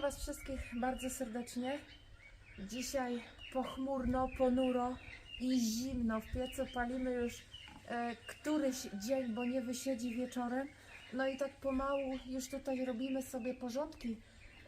Witam Was wszystkich bardzo serdecznie. Dzisiaj pochmurno, ponuro i zimno. W piecu palimy już e, któryś dzień, bo nie wysiedzi wieczorem. No i tak pomału już tutaj robimy sobie porządki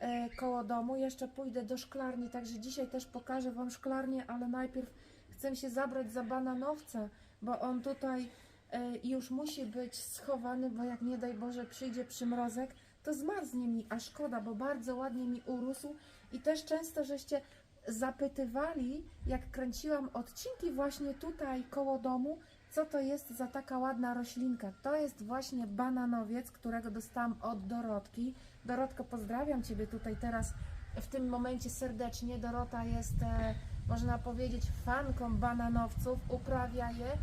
e, koło domu. Jeszcze pójdę do szklarni, także dzisiaj też pokażę Wam szklarnię, ale najpierw chcę się zabrać za bananowce, bo on tutaj e, już musi być schowany, bo jak nie daj Boże przyjdzie przymrozek, to zmarznie mi, a szkoda, bo bardzo ładnie mi urósł i też często żeście zapytywali, jak kręciłam odcinki właśnie tutaj koło domu, co to jest za taka ładna roślinka. To jest właśnie bananowiec, którego dostałam od Dorotki. Dorotko, pozdrawiam Ciebie tutaj teraz w tym momencie serdecznie. Dorota jest, e, można powiedzieć, fanką bananowców, uprawia je.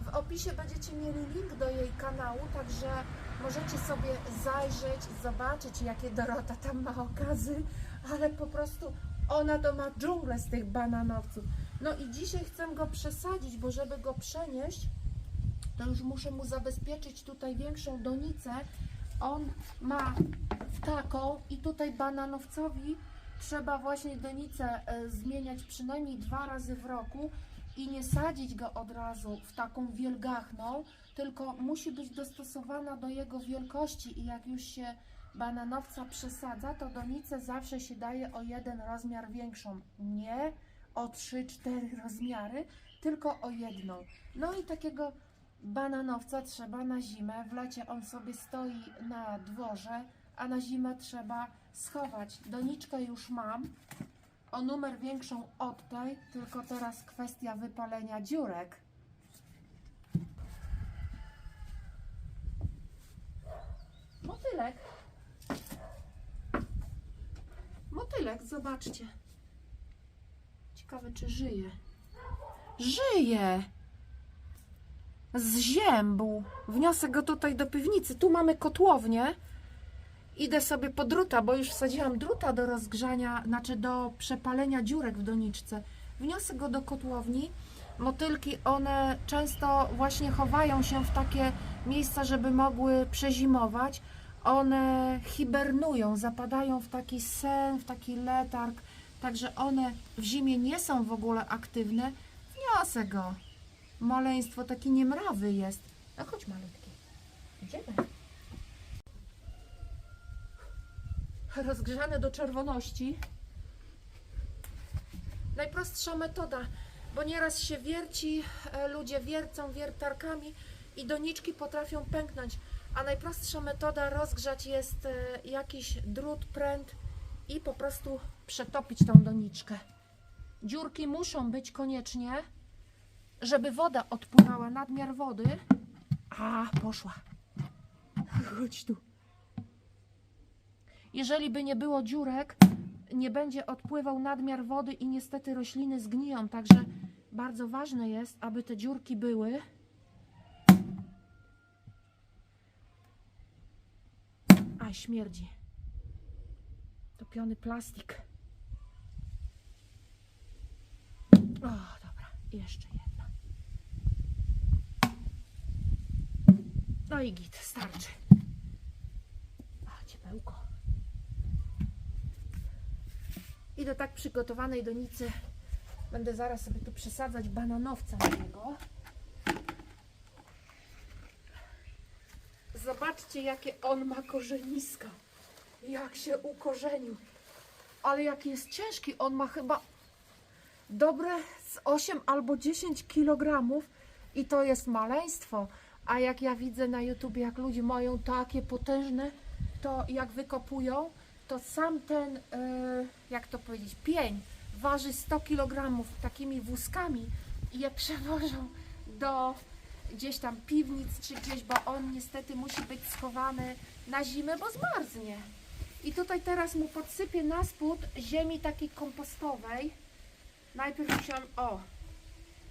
W opisie będziecie mieli link do jej kanału, także możecie sobie zajrzeć, zobaczyć, jakie Dorota tam ma okazy, ale po prostu ona to ma dżunglę z tych bananowców. No i dzisiaj chcę go przesadzić, bo żeby go przenieść, to już muszę mu zabezpieczyć tutaj większą donicę. On ma taką i tutaj bananowcowi trzeba właśnie donicę e, zmieniać przynajmniej dwa razy w roku i nie sadzić go od razu w taką wielgachną, tylko musi być dostosowana do jego wielkości i jak już się bananowca przesadza, to donicę zawsze się daje o jeden rozmiar większą, nie o 3-4 rozmiary, tylko o jedną. No i takiego bananowca trzeba na zimę, w lecie on sobie stoi na dworze, a na zimę trzeba schować. Doniczkę już mam, o numer większą od tej, tylko teraz kwestia wypalenia dziurek. Motylek. Motylek, zobaczcie. Ciekawe, czy żyje. Żyje! Z ziębu. Wniosę go tutaj do piwnicy. Tu mamy kotłownię. Idę sobie po druta, bo już wsadziłam druta do rozgrzania, znaczy do przepalenia dziurek w doniczce. Wniosę go do kotłowni. Motylki, one często właśnie chowają się w takie miejsca, żeby mogły przezimować. One hibernują, zapadają w taki sen, w taki letarg, także one w zimie nie są w ogóle aktywne. Wniosę go. Maleństwo taki niemrawy jest. No chodź malutki. Idziemy. Rozgrzane do czerwoności. Najprostsza metoda, bo nieraz się wierci, e, ludzie wiercą wiertarkami i doniczki potrafią pęknąć. A najprostsza metoda rozgrzać jest e, jakiś drut, pręt i po prostu przetopić tą doniczkę. Dziurki muszą być koniecznie, żeby woda odpływała, nadmiar wody. A, poszła. Chodź tu. Jeżeli by nie było dziurek, nie będzie odpływał nadmiar wody i niestety rośliny zgniją. Także bardzo ważne jest, aby te dziurki były. A śmierdzi. Topiony plastik. O, dobra, jeszcze jedna. No i git, starczy. A, ciepełko. I do tak przygotowanej donicy będę zaraz sobie tu przesadzać bananowca na niego. Zobaczcie, jakie on ma korzeniska. Jak się ukorzenił. Ale jaki jest ciężki. On ma chyba dobre z 8 albo 10 kg i to jest maleństwo. A jak ja widzę na YouTube, jak ludzie mają takie potężne, to jak wykopują, to sam ten, e, jak to powiedzieć, pień waży 100 kg takimi wózkami i je przewożą do gdzieś tam piwnic czy gdzieś, bo on niestety musi być schowany na zimę, bo zmarznie. I tutaj teraz mu podsypię na spód ziemi takiej kompostowej. Najpierw musiałam, o,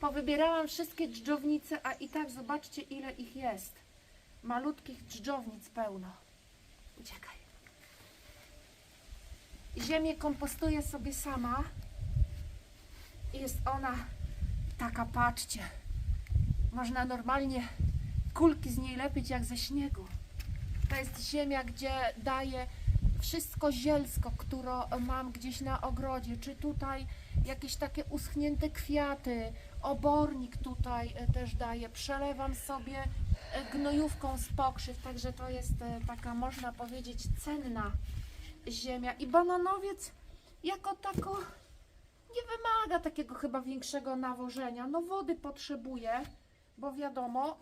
powybierałam wszystkie dżdżownice, a i tak zobaczcie ile ich jest. Malutkich dżdżownic pełno. Uciekaj. Ziemię kompostuję sobie sama. I Jest ona taka, patrzcie. Można normalnie kulki z niej lepić jak ze śniegu. To jest ziemia, gdzie daje wszystko zielsko, które mam gdzieś na ogrodzie, czy tutaj jakieś takie uschnięte kwiaty, obornik tutaj e, też daję, przelewam sobie e, gnojówką z pokrzyw, także to jest e, taka, można powiedzieć, cenna ziemia. I bananowiec jako tako nie wymaga takiego chyba większego nawożenia. No wody potrzebuje, bo wiadomo,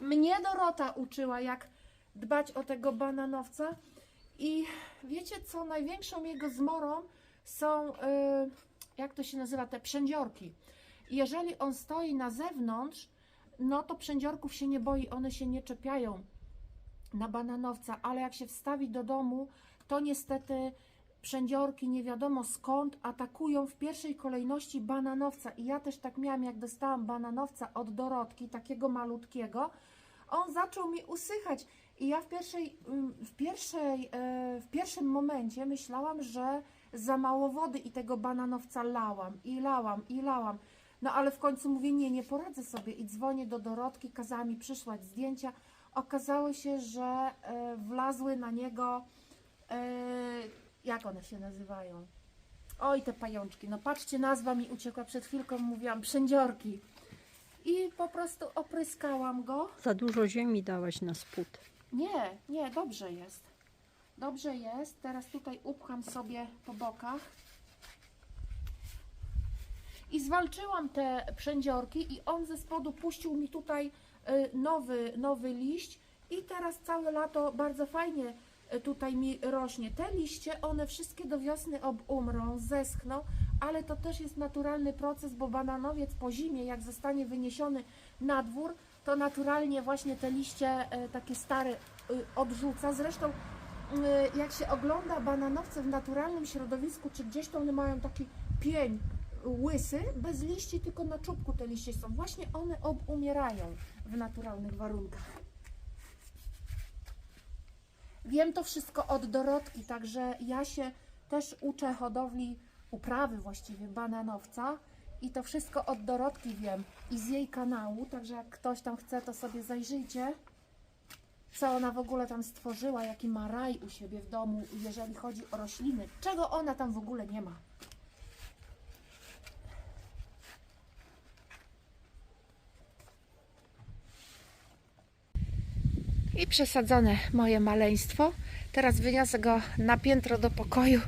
mnie Dorota uczyła, jak dbać o tego bananowca. I wiecie co, największą jego zmorą są, y, jak to się nazywa, te przędziorki. Jeżeli on stoi na zewnątrz, no to przędziorków się nie boi, one się nie czepiają na bananowca, ale jak się wstawi do domu, to niestety przędziorki nie wiadomo skąd atakują w pierwszej kolejności bananowca. I ja też tak miałam, jak dostałam bananowca od Dorotki, takiego malutkiego, on zaczął mi usychać. I ja w, pierwszej, ym, w, pierwszej, e, w pierwszym momencie myślałam, że za mało wody i tego bananowca lałam i lałam i lałam. No ale w końcu mówię, nie, nie poradzę sobie i dzwonię do Dorotki, kazała mi przysłać zdjęcia. Okazało się, że e, wlazły na niego, e, jak one się nazywają? Oj, te pajączki. No patrzcie, nazwa mi uciekła przed chwilką, mówiłam, przędziorki. I po prostu opryskałam go. Za dużo ziemi dałaś na spód. Nie, nie, dobrze jest. Dobrze jest. Teraz tutaj upcham sobie po bokach. I zwalczyłam te przędziorki i on ze spodu puścił mi tutaj nowy, nowy liść i teraz całe lato bardzo fajnie y, tutaj mi rośnie. Te liście, one wszystkie do wiosny obumrą, zeschną, ale to też jest naturalny proces, bo bananowiec po zimie, jak zostanie wyniesiony na dwór, to naturalnie właśnie te liście y, takie stare odrzuca. Zresztą y, jak się ogląda bananowce w naturalnym środowisku, czy gdzieś to one mają taki pień łysy, bez liści, tylko na czubku te liście są. Właśnie one obumierają w naturalnych warunkach. Wiem to wszystko od Dorotki, także ja się też uczę hodowli, uprawy właściwie bananowca i to wszystko od Dorotki wiem i z jej kanału, także jak ktoś tam chce, to sobie zajrzyjcie, co ona w ogóle tam stworzyła, jaki ma raj u siebie w domu, jeżeli chodzi o rośliny, czego ona tam w ogóle nie ma. I przesadzone moje maleństwo. Teraz wyniosę go na piętro do pokoju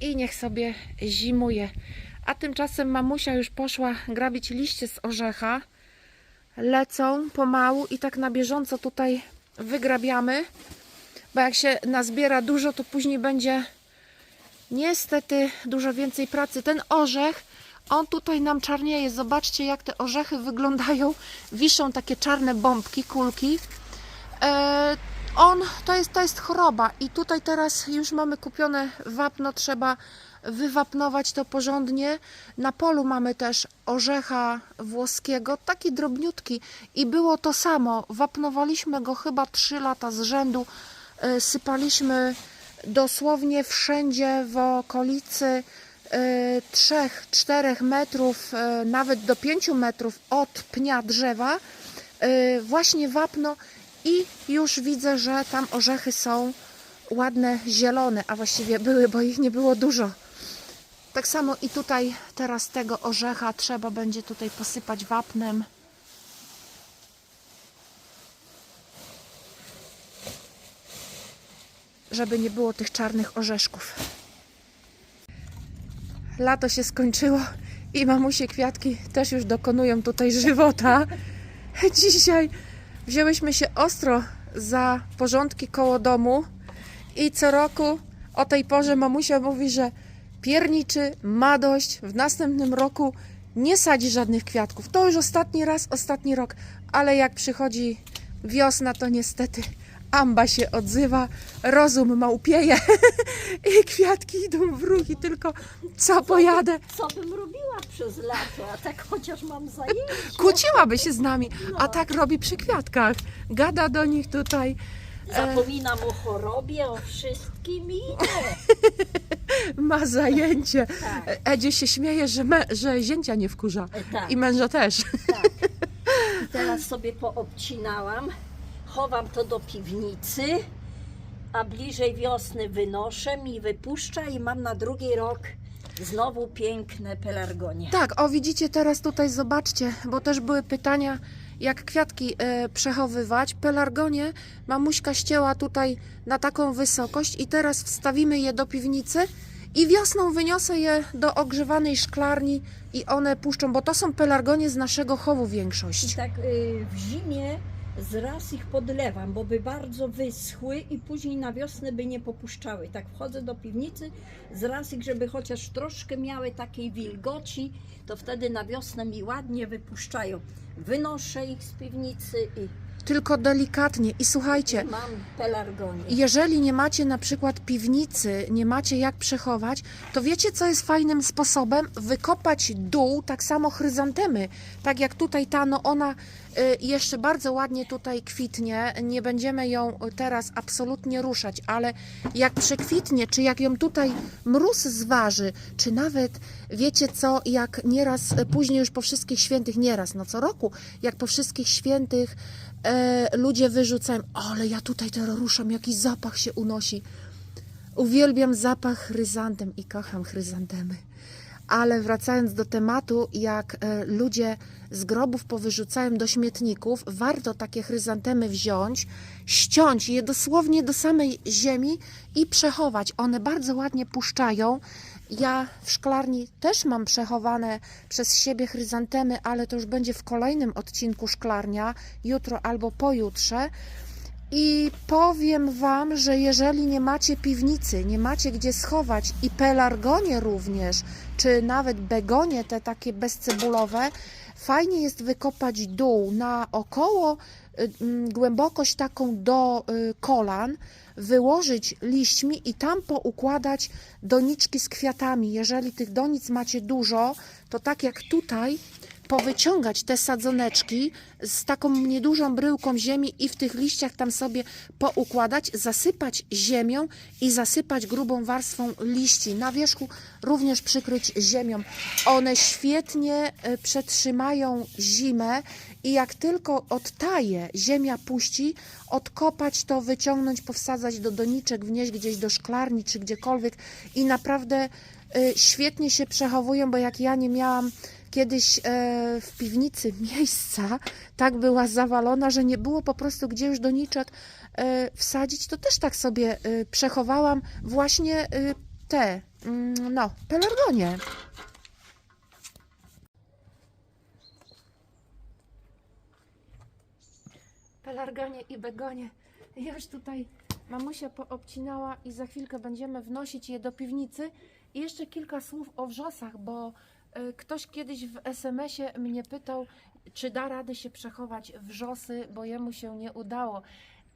i niech sobie zimuje. A tymczasem mamusia już poszła grabić liście z orzecha. Lecą pomału i tak na bieżąco tutaj wygrabiamy. Bo jak się nazbiera dużo, to później będzie niestety dużo więcej pracy. Ten orzech, on tutaj nam czarnieje. Zobaczcie, jak te orzechy wyglądają. Wiszą takie czarne bombki, kulki. E, on, to jest, to jest choroba i tutaj teraz już mamy kupione wapno, trzeba wywapnować to porządnie. Na polu mamy też orzecha włoskiego, taki drobniutki i było to samo. Wapnowaliśmy go chyba 3 lata z rzędu, e, sypaliśmy dosłownie wszędzie w okolicy 3-4 metrów, e, nawet do 5 metrów od pnia drzewa, właśnie wapno i już widzę, że tam orzechy są ładne, zielone, a właściwie były, bo ich nie było dużo. Tak samo i tutaj teraz tego orzecha trzeba będzie tutaj posypać wapnem. Żeby nie było tych czarnych orzeszków. Lato się skończyło i mamusie kwiatki też już dokonują tutaj żywota. Dzisiaj wzięłyśmy się ostro za porządki koło domu i co roku o tej porze mamusia mówi, że pierniczy ma dość, w następnym roku nie sadzi żadnych kwiatków. To już ostatni raz, ostatni rok, ale jak przychodzi wiosna, to niestety amba się odzywa, rozum małpieje i kwiatki idą w ruch i tylko co pojadę, Co bym robiła przez lato, a tak chociaż mam zajęcie. kłóciłaby się z nami, a tak robi przy kwiatkach. Gada do nich tutaj, Zapominam o chorobie, o wszystkim i idę. ma zajęcie. Tak, Edzie się śmieje, że, me, że zięcia nie wkurza. tak, I męża też. tak. I teraz sobie poobcinałam, chowam to do piwnicy a bliżej wiosny wynoszę i wypuszcza i mam na drugi rok znowu piękne pelargonie. Tak, o widzicie teraz tutaj, zobaczcie, bo też były pytania, jak kwiatki e, przechowywać. Pelargonie mamuśka ścięła tutaj na taką wysokość i teraz wstawimy je do piwnicy i wiosną wyniosę je do ogrzewanej szklarni i one puszczą, bo to są pelargonie z naszego chowu I większość. tak y, w zimie zraz ich podlewam, bo by bardzo wyschły i później na wiosnę by nie popuszczały. Tak wchodzę do piwnicy, zraz ich, żeby chociaż troszkę miały takiej wilgoci, to wtedy na wiosnę mi ładnie wypuszczają. Wynoszę ich z piwnicy i Tylko delikatnie i słuchajcie, mam. Jeżeli nie macie na przykład piwnicy, nie macie jak przechować, to wiecie co jest fajnym sposobem? Wykopać dół, tak samo chryzantemy. Tak jak tutaj ta, no ona y, jeszcze bardzo ładnie tutaj kwitnie. Nie będziemy ją teraz absolutnie ruszać, ale jak przekwitnie, czy jak ją tutaj mróz zważy, czy nawet wiecie co, jak nieraz y, później już po wszystkich świętych, nieraz, no co roku, jak po wszystkich świętych e, ludzie wyrzucają, ale ja tutaj teraz ruszam, jaki zapach się unosi. Uwielbiam zapach chryzantem i kocham chryzantemy. Ale wracając do tematu, jak e, ludzie z grobów powyrzucają do śmietników, warto takie chryzantemy wziąć, ściąć je dosłownie do samej ziemi i przechować. One bardzo ładnie puszczają. Ja w szklarni też mam przechowane przez siebie chryzantemy, ale to już będzie w kolejnym odcinku szklarnia, jutro albo pojutrze. I powiem Wam, że jeżeli nie macie piwnicy, nie macie gdzie schować i pelargonie również, czy nawet begonie te takie bezcebulowe, fajnie jest wykopać dół na około y, mm, głębokość taką do y, kolan, wyłożyć liśćmi i tam poukładać doniczki z kwiatami. Jeżeli tych donic macie dużo, to tak jak tutaj, powyciągać te sadzoneczki z taką niedużą bryłką ziemi i w tych liściach tam sobie poukładać, zasypać ziemią i zasypać grubą warstwą liści. Na wierzchu również przykryć ziemią. One świetnie e, przetrzymają zimę i jak tylko odtaje, ziemia puści, odkopać to, wyciągnąć, powsadzać do doniczek, wnieść gdzieś do szklarni czy gdziekolwiek i naprawdę y, świetnie się przechowują, bo jak ja nie miałam kiedyś e, w piwnicy miejsca, tak była zawalona, że nie było po prostu gdzie już doniczek e, wsadzić, to też tak sobie e, przechowałam właśnie e, te, mm, no, pelargonie. Pelargonie i begonie. Już tutaj mamusia poobcinała i za chwilkę będziemy wnosić je do piwnicy. I jeszcze kilka słów o wrzosach, bo ktoś kiedyś w SMS-ie mnie pytał, czy da radę się przechować wrzosy, bo jemu się nie udało.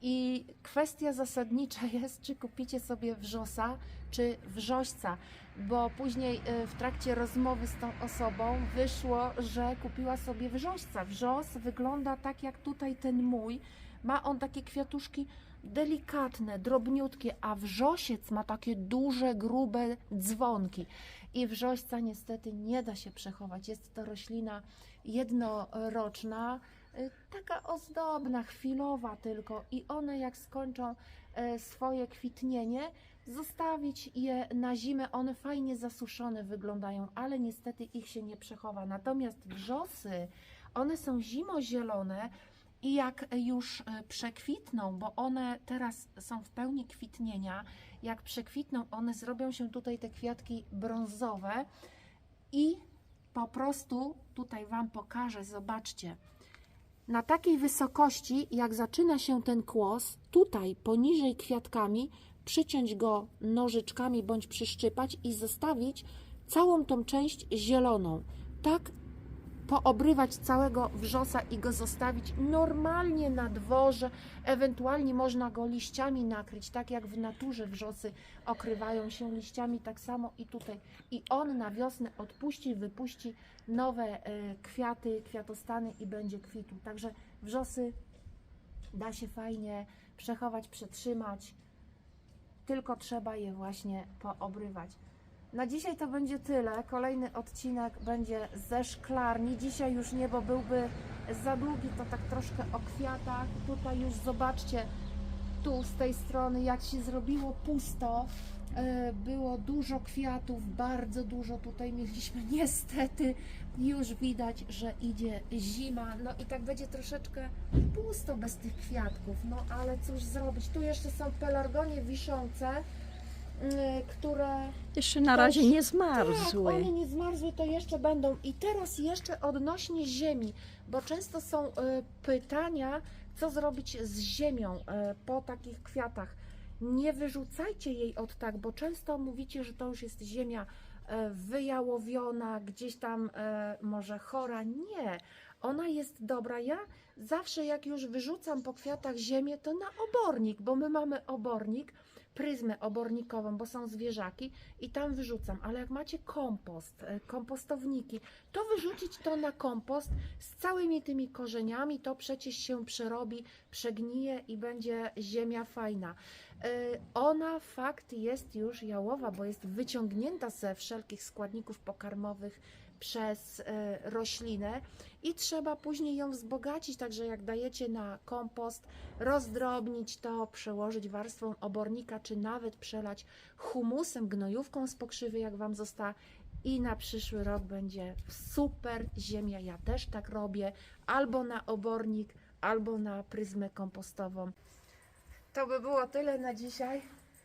I kwestia zasadnicza jest, czy kupicie sobie wrzosa, czy wrzośca, bo później y, w trakcie rozmowy z tą osobą wyszło, że kupiła sobie wrzośca. Wrzos wygląda tak jak tutaj ten mój. Ma on takie kwiatuszki delikatne, drobniutkie, a wrzosiec ma takie duże, grube dzwonki. I wrzośca niestety nie da się przechować. Jest to roślina jednoroczna, y, taka ozdobna, chwilowa tylko. I one jak skończą e, swoje kwitnienie, zostawić je na zimę. One fajnie zasuszone wyglądają, ale niestety ich się nie przechowa. Natomiast wrzosy, one są zimozielone, i jak już e, przekwitną, bo one teraz są w pełni kwitnienia, jak przekwitną, one zrobią się tutaj te kwiatki brązowe i po prostu tutaj Wam pokażę, zobaczcie. Na takiej wysokości, jak zaczyna się ten kłos, tutaj poniżej kwiatkami, przyciąć go nożyczkami bądź przyszczypać i zostawić całą tą część zieloną. Tak poobrywać całego wrzosa i go zostawić normalnie na dworze. Ewentualnie można go liściami nakryć, tak jak w naturze wrzosy okrywają się liściami, tak samo i tutaj. I on na wiosnę odpuści, wypuści nowe e, kwiaty, kwiatostany i będzie kwitł. Także wrzosy da się fajnie przechować, przetrzymać, tylko trzeba je właśnie poobrywać. Na dzisiaj to będzie tyle. Kolejny odcinek będzie ze szklarni. Dzisiaj już nie, bo byłby za długi, to tak troszkę o kwiatach. Tutaj już zobaczcie, tu z tej strony, jak się zrobiło pusto, e, było dużo kwiatów, bardzo dużo tutaj mieliśmy. Niestety już widać, że idzie zima, no i tak będzie troszeczkę pusto bez tych kwiatków, no ale cóż zrobić. Tu jeszcze są pelargonie wiszące, które Jeszcze na razie nie tak, zmarzły. one nie zmarzły, to jeszcze będą. I teraz jeszcze odnośnie ziemi, bo często są e, pytania, co zrobić z ziemią e, po takich kwiatach. Nie wyrzucajcie jej od tak, bo często mówicie, że to już jest ziemia wyjałowiona, gdzieś tam może chora. Nie, ona jest dobra. Ja zawsze jak już wyrzucam po kwiatach ziemię, to na obornik, bo my mamy obornik, pryzmę obornikową, bo są zwierzaki i tam wyrzucam. Ale jak macie kompost, e, kompostowniki, to wyrzucić to na kompost z całymi tymi korzeniami, to przecież się przerobi, przegnije i będzie ziemia fajna. E, Ona fakt jest już jałowa, bo jest wyciągnięta ze wszelkich składników pokarmowych przez e, roślinę i trzeba później ją wzbogacić, także jak dajecie na kompost, rozdrobnić to, przełożyć warstwą obornika, czy nawet przelać humusem, gnojówką z pokrzywy, jak Wam została i na przyszły rok będzie super ziemia. Ja też tak robię, albo na obornik, albo na pryzmę kompostową. To by było tyle na dzisiaj.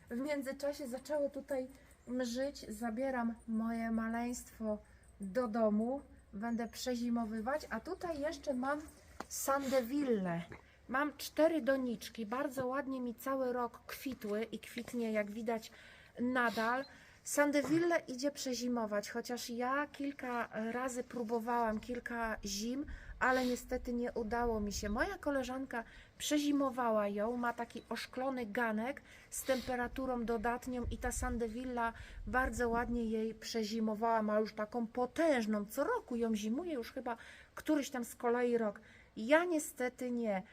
W międzyczasie zaczęło tutaj mrzyć. Zabieram moje maleństwo do domu. Będę przezimowywać, a tutaj jeszcze mam sandewille. Mam cztery doniczki. Bardzo ładnie mi cały rok kwitły i kwitnie, jak widać, nadal. Sandewille idzie przezimować, chociaż ja kilka razy próbowałam, kilka zim, ale niestety nie udało mi się. Moja koleżanka przezimowała ją, ma taki oszklony ganek z temperaturą dodatnią i ta sandewilla bardzo ładnie jej przezimowała, ma już taką potężną, co roku ją zimuje, już chyba któryś tam z kolei rok. Ja niestety nie.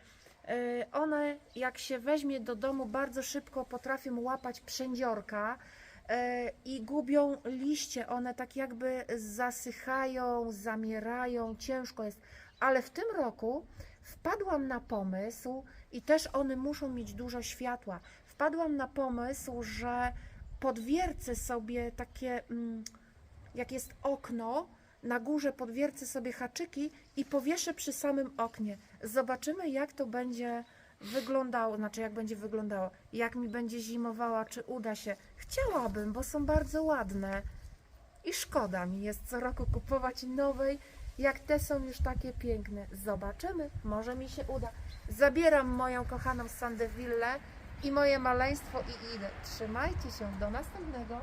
Yy, One, jak się weźmie do domu, bardzo szybko potrafią łapać przędziorka yy, i gubią liście. One tak jakby zasychają, zamierają, ciężko jest. Ale w tym roku wpadłam na pomysł, i też one muszą mieć dużo światła. Wpadłam na pomysł, że podwiercę sobie takie, mm, jak jest okno, na górze podwiercę sobie haczyki i powieszę przy samym oknie. Zobaczymy, jak to będzie wyglądało, znaczy jak będzie wyglądało, jak mi będzie zimowała, czy uda się. Chciałabym, bo są bardzo ładne. I szkoda mi jest co roku kupować nowej, jak te są już takie piękne. Zobaczymy, może mi się uda. Zabieram moją kochaną Sandewillę i moje maleństwo i idę. Trzymajcie się, do następnego.